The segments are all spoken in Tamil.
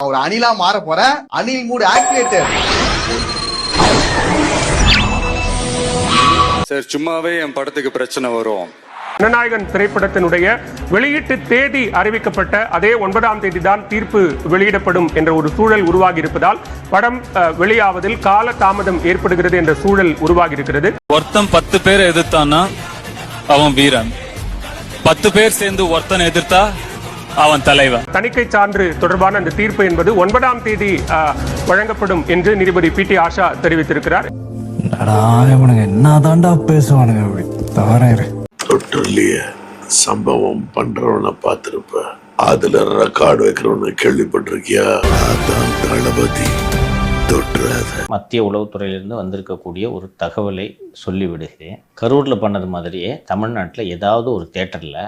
ஒரு அணிலா மாற போறேன் அணில் மூடு ஆக்டிவேட்டர் சார் சும்மாவே என் படத்துக்கு பிரச்சனை வரும். ஜனநாயகன் திரைப்படத்தினுடைய வெளியீட்டு தேதி அறிவிக்கப்பட்ட அதே ஒன்பதாம் தேதி தான் தீர்ப்பு வெளியிடப்படும் என்ற ஒரு சூழல் உருவாகி இருப்பதால் படம் அஹ், வெளியாவதில் கால தாமதம் ஏற்படுகிறது என்ற சூழல் உருவாகி இருக்கிறது ஒருத்தன் பத்து பேரை எதிர்த்தான்னா அவன் வீரன். பத்து பேர் சேர்ந்து ஒருத்தனை எதிர்த்தா அவன் தலைவன். தணிக்கை சான்று தொடர்பான அந்த தீர்ப்பு என்பது ஒன்பதாம் தேதி வழங்கப்படும் என்று நீதிபதி பி டி ஆஷா தெரிவித்திருக்கிறார். என்னதான்டா பேசுவானுங்க தொட்டுலையே சம்பவம் பண்றவன பார்த்திருப்ப. அதுல ரெக்கார்டு வைக்கிறவன கேள்விப்பட்டிருக்கியா? அதான் தளபதி. மத்திய உளவுத்துறையிலிருந்து வந்திருக்கக்கூடிய ஒரு தகவலை சொல்லிவிடுகிறேன். கரூரில் பண்ணது மாதிரியே தமிழ்நாட்டில் ஏதாவது ஒரு தேட்டரில்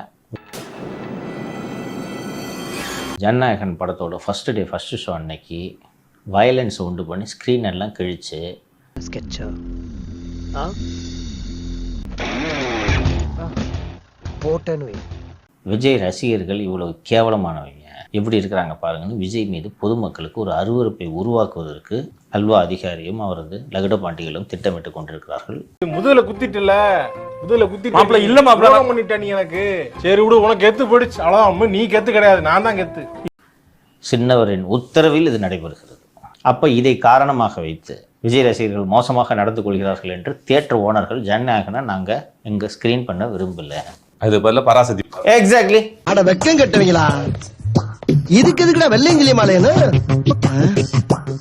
ஜனநாயகன் படத்தோட ஃபஸ்ட்டு டே ஃபஸ்ட்டு ஷோ அன்னைக்கு வயலன்ஸ் உண்டு பண்ணி ஸ்க்ரீன் எல்லாம் கிழிச்சு. ஸ்கெட்சா போட்டேன்னு விஜய் ரசிகர்கள் இவ்வளவு கேவலமானவங்க. எப்படி இருக்கிறாங்க பாருங்கன்னு விஜய் மீது பொதுமக்களுக்கு ஒரு அருவருப்பை உருவாக்குவதற்கு அல்வா அதிகாரியும் அவரது லகுட பாண்டிகளும் திட்டமிட்டு கொண்டிருக்கிறார்கள் முதுகுல குத்திட்டுல. முதுகுல குத்திட்டு மாப்பிள, இல்ல மாப்பிள. துரோகம் பண்ணிட்ட நீ எனக்கு. சரி விடு உனக்கு கெத்து போயிடுச்சு. அவ்வளவுதான் நீ கெத்து கிடையாது நான் தான் கெத்து. சின்னவரின் உத்தரவில் இது நடைபெறுகிறது. அப்போ இதை காரணமாக வைத்து விஜய் ரசிகர்கள் மோசமாக நடந்து கொள்கிறார்கள் என்று தியேட்டர் ஓனர்கள் ஜனநாயகனை நாங்கள் எங்கள் ஸ்க்ரீன் பண்ண விரும்பல. அது பதிலா பராசக்தி. எக்ஸாக்ட்லி அட வெக்கம் கட்டுவீங்களா? இதுக்கு எதுக்குடா வெள்ளையங்கிலி மாலையன்னு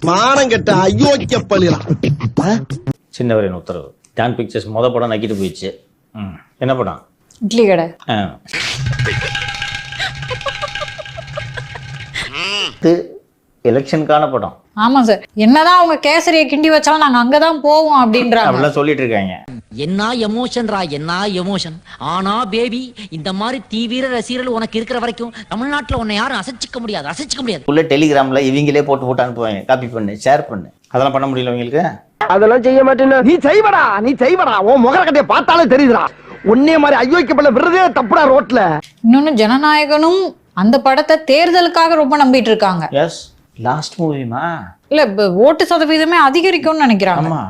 மானம் கெட்ட அயோக்கிய பள்ளிலாம். சின்னவரின் உத்தரவு. டான் பிக்சர்ஸ் மொத படம் நக்கிட்டு போயிடுச்சு. என்ன படம்? இட்லி கடை. எலெக்ஷனுக்கான படம். ஆமா சார். என்னதான் அவங்க கேசரியை கிண்டி வச்சாலும் நாங்க அங்கதான் போவோம் அப்படின்றாங்க. அப்படிலாம் சொல்லிட்டு இருக்காங்க. என்ன எமோஷன்ரா என்ன எமோஷன் ஆனா பேபி இந்த மாதிரி தீவிர ரசிகர்கள் உனக்கு இருக்கிற வரைக்கும் தமிழ்நாட்டுல உன்னை யாரும் அசைச்சிக்க முடியாது அசைச்சிக்க முடியாது. உள்ள டெலிகிராமில் இவங்களே போட்டு போட்டு அனுப்புவாங்க காப்பி பண்ணு ஷேர் பண்ணு. அதெல்லாம் பண்ண முடியல உங்களுக்கு? அதெல்லாம் செய்ய மாட்டேன்னு? நீ செய்வடா நீ செய்வடா. உன் முகர கட்டைய பார்த்தாலே தெரியுதுடா. உன்னே மாதிரி அயோக்கிய பள்ள விடுறதே தப்புடா ரோட்ல. இன்னொன்னு ஜனநாயகனும் அந்த படத்தை தேர்தலுக்காக ரொம்ப நம்பிட்டு இருக்காங்க. எஸ் லாஸ்ட் மூவிமா இல்ல இப்ப ஓட்டு சதவீதமே அதிகரிக்கும்னு நினைக்கிறாங்க. ஆமா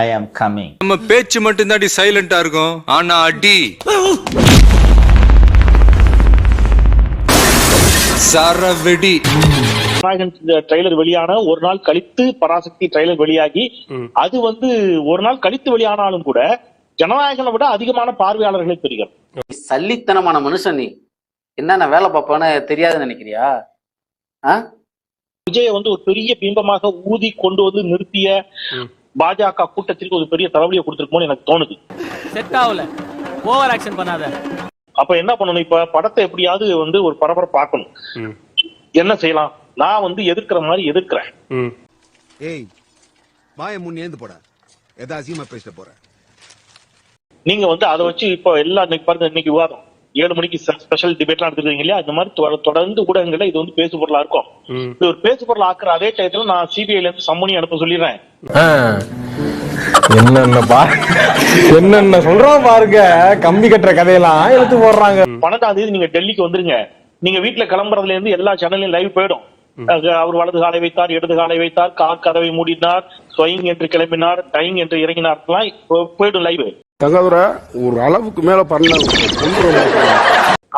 ஐ ஆம் கம்மிங் நம்ம பேச்சு மட்டும் தாண்டி சைலண்டா இருக்கும். ஆனா அடி. சரவெடி. ட்ரைலர் வெளியான ஒரு நாள் கழித்து பராசக்தி ட்ரைலர் வெளியாகி அது வந்து ஒரு நாள் கழித்து வெளியானாலும் கூட ஜனநாயகனை விட அதிகமான பார்வையாளர்களை பெறுகிறது சல்லித்தனமான மனுஷன் நீ. என்னென்ன வேலை பார்ப்பான்னு தெரியாதுன்னு நினைக்கிறியா? விஜயை வந்து ஒரு பெரிய பிம்பமாக ஊதி கொண்டு வந்து நிறுத்திய பாஜக கூட்டத்திற்கு ஒரு பெரிய தலைவலியை கொடுத்திருக்குமோன்னு எனக்கு தோணுது. செட் ஆகல. ஓவர் ஆக்ஷன் பண்ணாத. அப்ப என்ன பண்ணணும் இப்ப? படத்தை எப்படியாவது வந்து ஒரு பரபரப்பாக்கணும். ம். என்ன செய்யலாம்? நான் வந்து எதிர்க்கிற மாதிரி எதிர்க்கிறேன். ம். ஏய் வாய முன்னேந்து போட. எதா அசியமா பேசிட்டு போற. நீங்க வந்து அதை வச்சு இப்ப எல்லா இன்னைக்கு பாருங்க இன்னைக்கு விவாதம். ஏழு மணிக்கு ஸ்பெஷல் டிபேட்லாம் எடுத்துருக்கீங்க இல்லையா? இந்த மாதிரி தொட- தொடர்ந்து ஊடகங்கள்ல இது வந்து பேசு பொருளா இருக்கும். இது ஒரு பேசு பொருள் ஆக்குற அதே டயத்துல நான் சிபிஐல இருந்து சம்மனி அனுப்ப சொல்லிடுறேன். என்னென்ன பா என்னென்ன சொல்றோம் பாருங்க. கம்பி கட்டுற கதையெல்லாம் எடுத்து போடுறாங்க. பன்னெண்டாம் தேதி நீங்க டெல்லிக்கு வந்துருங்க. நீங்க வீட்டுல கிளம்புறதுல இருந்து எல்லா சேனல்லையும் லைவ் போயிடும். அவர் வலது காலை வைத்தார் இடது காலை வைத்தார் கார் கதவை மூடினார் ஸ்வயிங் என்று கிளம்பினார் டைங் என்று இறங்கினார். போயிடும் லைவ். தங்கதுரை ஒரு அளவுக்கு மேல பண்ண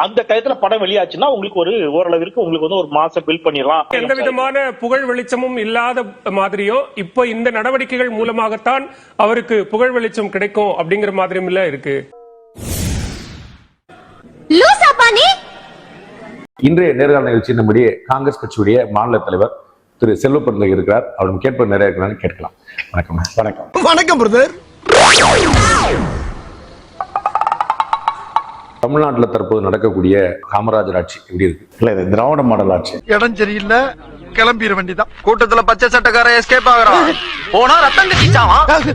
அந்த டயத்துல படம் வெளியாச்சுன்னா உங்களுக்கு ஒரு ஓரளவிற்கு உங்களுக்கு வந்து ஒரு மாசம் பில் பண்ணிடலாம். எந்த விதமான புகழ் வெளிச்சமும் இல்லாத மாதிரியும் இப்போ இந்த நடவடிக்கைகள் மூலமாகத்தான் அவருக்கு புகழ் வெளிச்சம் கிடைக்கும் அப்படிங்கிற மாதிரியும் இல்ல இருக்கு. இன்றைய நேர்காணல் நிகழ்ச்சி நம்முடைய காங்கிரஸ் கட்சியுடைய மாநில தலைவர் திரு செல்வ இருக்கிறார். அவரும் கேட்பது நிறைய இருக்கிறான்னு கேட்கலாம். வணக்கம். வணக்கம். வணக்கம் பிரதர் தமிழ்நாட்டுல தற்போது நடக்கக்கூடிய காமராஜர் ஆட்சி எப்படி இருக்கு? இல்ல இது திராவிட மாடல் ஆட்சி. இடம் சரியில்லை கிளம்பிட வேண்டியதான் கூட்டத்துல பச்சை சட்டக்கார எஸ்கேப் ஆகுறான். போனா ரத்தம் கட்டிச்சாவான்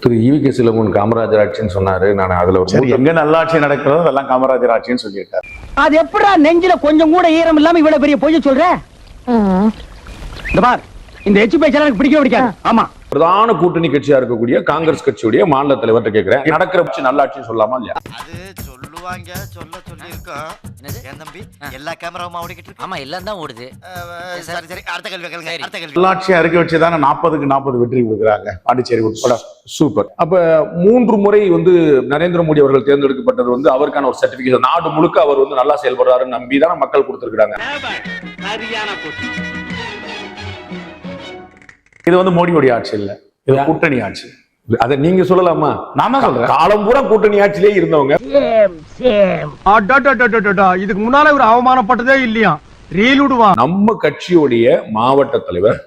திரு ஈவி கே. சிலம்பன் காமராஜர் ஆட்சின்னு சொன்னாரு. நான் அதுல ஒரு எங்க நல்லாட்சி நடக்கிறதோ அதெல்லாம் காமராஜர் ஆட்சின்னு சொல்லியிருக்காரு. அது எப்படா நெஞ்சில கொஞ்சம் கூட ஈரம் இல்லாம இவ்வளவு பெரிய பொய்ய சொல்ற? இந்த பார் இந்த எச்சு பேச்செல்லாம் எனக்கு பிடிக்கவே பிடிக்காது. ஆமா. பிரதான கூட்டணி கட்சியா இருக்கக்கூடிய காங்கிரஸ் கட்சியுடைய மாநில தலைவர்கிட்ட கேட்கிறேன் நடக்கிற நல்லாட்சின்னு சொல்லாமா இல்லையா? சொல்லுவாங்க சொல்ல சொல்லி இருக்கோம் என் தம்பி? எல்லா கேமராவும் ஓடிக்கிட்டு இருக்கு. ஆமா எல்லாம் தான் ஓடுது. சரி சரி. அடுத்த கேள்வி கேளுங்க அடுத்த கேள்வி. உள்ளாட்சி அறிக்கை வச்சு தானே நாற்பதுக்கு நாற்பது வெற்றி கொடுக்குறாங்க. பாண்டிச்சேரி உட்பட. சூப்பர். அப்ப மூன்று முறை வந்து நரேந்திர மோடி அவர்கள் தேர்ந்தெடுக்கப்பட்டது வந்து அவருக்கான ஒரு சர்டிபிகேட் நாடு முழுக்க அவர் வந்து நல்லா செயல்படுறாருன்னு நம்பி தானே மக்கள் கொடுத்துருக்காங்க இது வந்து மோடியோடைய ஆட்சி இல்ல. இது கூட்டணி ஆட்சி. அதை நீங்க சொல்லலாமா? நாம சொல்றேன். காலம் பூரா கூட்டணி ஆட்சியிலே இருந்தவங்க. இதுக்கு முன்னால ஒரு அவமானப்பட்டதே இல்லையா? ரீல் விடுவான். நம்ம கட்சியுடைய மாவட்ட தலைவர்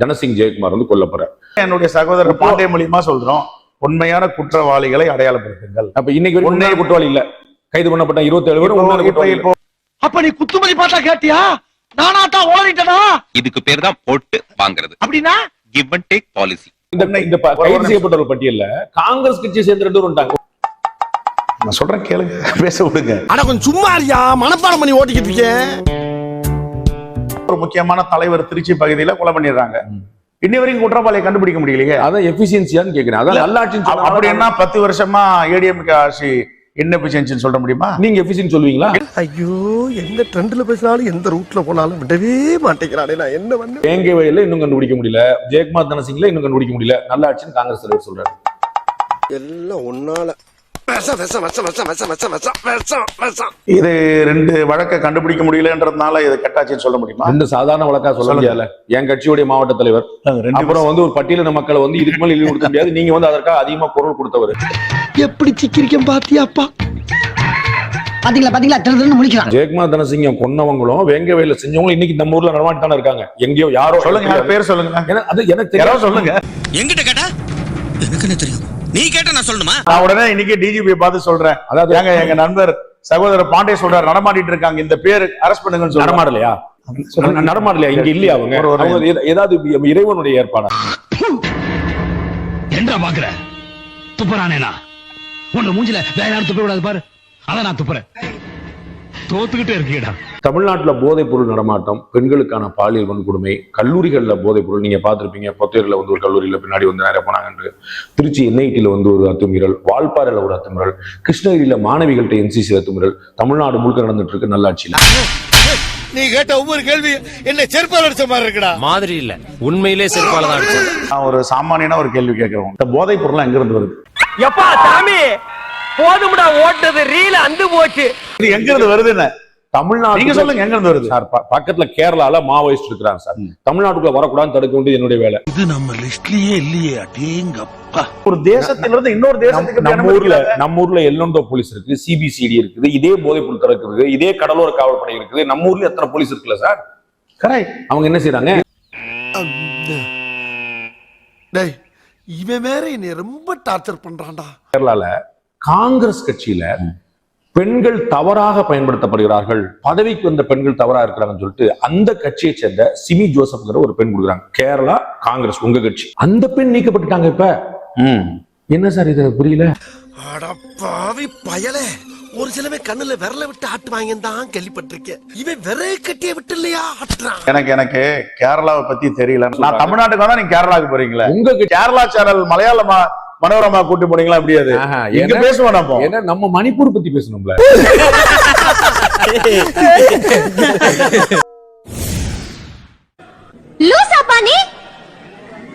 தனசிங் ஜெயக்குமார் வந்து கொல்லப்படுறார் என்னுடைய சகோதரர் பாண்டே மூலியமா சொல்றோம். உண்மையான குற்றவாளிகளை அடையாளப்படுத்துங்கள். அப்ப இன்னைக்கு உண்மையான குற்றவாளி இல்ல. கைது பண்ணப்பட்ட இருபத்தி ஏழு பேர் குற்றவாளி அப்ப நீ குத்துமதி பார்த்தா கேட்டியா? நானா தான் ஓடிட்டனா? இதுக்கு பேர் தான் போட்டு வாங்குறது. அப்படின்னா? கிவ் அண்ட் டேக் பாலிசி இந்த கைது செய்யப்பட்டவர்கள் பட்டியல்ல காங்கிரஸ் கட்சியை சேர்ந்த ரெண்டு வந்துட்டாங்க. நான் சொல்றேன் கேளுங்க. பேச விடுங்க. ஆனா கொஞ்சம் சும்மா இருக்கியா மனப்பாடம் பண்ணி ஓட்டிக்கிட்டு இருக்கேன் ஒரு முக்கியமான தலைவர் திருச்சி பகுதியில கொலை பண்ணிடுறாங்க. இன்னி வரைக்கும் குற்றவாளியை கண்டுபிடிக்க முடியலையே. அதான் எபிசியன்சியான்னு கேக்குறேன். அதான் நல்லாட்சின்னு அப்ப- அப்படி என்ன பத்து வருஷமா ஏடிஎம்கே ஆட்சி இன்னபிஷியன்சின்னு சொல்ல முடியுமா? நீங்க எபிசியன்சி சொல்லுவீங்களா? ஐயோ எந்த ட்ரெண்ட்ல பேசினாலும் எந்த ரூட்ல போனாலும் விடவே மாட்டேங்கிறானே நான். என்ன பண்ண வேங்கை வயல்ல இன்னும் கண்டுபிடிக்க முடியல. ஜெயக்குமார் தனசிங்ல இன்னும் கண்டுபிடிக்க முடியல. நல்லாட்சின்னு காங்கிரஸ் தலைவர் சொல்றாரு. எல்லாம் ஒன்னால. இது ரெண்டு வழக்க கண்டுபிடிக்க முடியலன்றதுனால இது கட்டாட்சின்னு சொல்ல முடியுமா? ரெண்டு சாதாரண வழக்கா சொல்ல முடியல என் கட்சியுடைய மாவட்ட தலைவர். ரெண்டு பேரும் வந்து ஒரு பட்டியலின மக்களை வந்து இதுக்கு மேல இழிவு கொடுக்க முடியாது. நீங்க வந்து அதற்காக அதிகமா பொருள் கொடுத்தவர். எப்படி சிக்கிரிக்கும் பாத்தியாப்பா பாத்தீங்களா பாத்தீங்களா? திருன்னு முடிக்கிறாங்க தனசிங்கம் கொன்னவங்களும் வேங்க செஞ்சவங்களும் இன்னைக்கு நம்ம ஊர்ல நடமாட்டி இருக்காங்க. எங்கேயோ யாரோ சொல்லுங்க பேர் அது எனக்கு தெரியும் சொல்லுங்க. எங்கிட்ட நீ கேட்ட நான் சொல்லணுமா? நான் உடனே இன்னைக்கு டிஜிபி பார்த்து சொல்றேன். அதாவது ஏங்க எங்க நண்பர் சகோதரர் பாண்டே சொல்றாரு நடமாட்டிட்டு இருக்காங்க இந்த பேரு அரெஸ்ட் பண்ணுங்கன்னு சொல்றாரு. நடமாடலையா? நடமாடலையா? இங்க இல்லையா அவங்க? ஏதாவது இறைவனுடைய ஏற்பாடா? என்ன பாக்குற? துப்புறானேனா உன்ன மூஞ்சில வேற யாரும் துப்ப விடாது பாரு. அதான் நான் துப்புறேன். தோத்துக்கிட்டே இருக்கீடா தமிழ்நாட்டுல போதைப் பொருள் நடமாட்டம் பெண்களுக்கான பாலியல் வன்கொடுமை கல்லூரிகள்ல போதைப் பொருள் நீங்க பார்த்திருப்பீங்க பொத்தேரில் வந்து ஒரு கல்லூரியில பின்னாடி வந்து நிறைய போனாங்க திருச்சி என்ஐடியில வந்து ஒரு அத்துமீறல் வால்பாறையில ஒரு அத்துமீறல் கிருஷ்ணகிரியில மாணவிகள்கிட்ட என்சிசி அத்துமீறல் தமிழ்நாடு முழுக்க நடந்துட்டு இருக்கு நல்லாட்சியில. நீ கேட்ட ஒவ்வொரு கேள்வி என்ன செருப்பால் அடிச்ச மாதிரி இருக்குடா. மாதிரி இல்ல. உண்மையிலே செருப்பால தான் அடிச்சது. நான் ஒரு சாமானியனா ஒரு கேள்வி கேட்கிறோம் இந்த போதைப் பொருள் எங்க இருந்து வருது? எப்பா சாமி! போதும்டா ஓட்டது ரீல அந்து போச்சு. இது எங்க இருந்து வருதுன்னு? தமிழ்நாடு நீங்க சொல்லுங்க எங்க இருந்து வருது? சார் பக்கத்துல கேரளால மாவோயிஸ்ட் இருக்கிறாங்க சார். தமிழ்நாட்டுக்குள்ள வரக்கூடாதுன்னு தடுக்க வேண்டியது என்னுடைய வேலை. இது நம்ம லிஸ்ட்லயே இல்லையே அடேங்கப்பா. ஒரு தேசத்திலிருந்து இன்னொரு தேசத்துக்கு நம்ம- ஊர்ல. நம்ம ஊர்ல எல்லோண்டோ போலீஸ் இருக்கு சிபிசிடி இருக்குது இதே போதைப் பொருள் இருக்குது இதே கடலோர காவல்படை இருக்குது நம்ம ஊர்ல எத்தனை போலீஸ் இருக்குல்ல சார்? Correct. அவங்க என்ன செய்யறாங்க டேய் இவன் வேற என்னை ரொம்ப டார்ச்சர் பண்றான்டா. கேரளால காங்கிரஸ் கட்சியில பெண்கள் தவறாக பயன்படுத்தப்படுகிறார்கள் பதவிக்கு வந்த பெண்கள் தவறா இருக்கிறாங்கன்னு சொல்லிட்டு அந்த கட்சியை சேர்ந்த சிமி ஜோசப்ங்கிற ஒரு பெண் கொடுக்குறாங்க. கேரளா காங்கிரஸ் உங்க கட்சி. அந்த பெண் நீக்கப்பட்டுட்டாங்க இப்ப. என்ன சார் இது? புரியல. அடப்பாவி பயலே. ஒரு சிலவே கண்ணுல விரல விட்டு ஆட்டு வாங்கி தான் கேள்விப்பட்டிருக்கேன். இவன் விரல் கட்டிய விட்டு இல்லையா ஆட்டுறான். எனக்கு எனக்கு கேரளாவை பத்தி தெரியல நான் தமிழ்நாட்டுக்கு வந்தா நீங்க கேரளாவுக்கு போறீங்களா. உங்க கேரளா சேனல் மலையாளமா மனோரமா கூட்டி போனீங்களா? முடியாது எங்க பேசுவோம் நம்ம ஏன்னா நம்ம மணிப்பூர் பத்தி பேசணும்ல.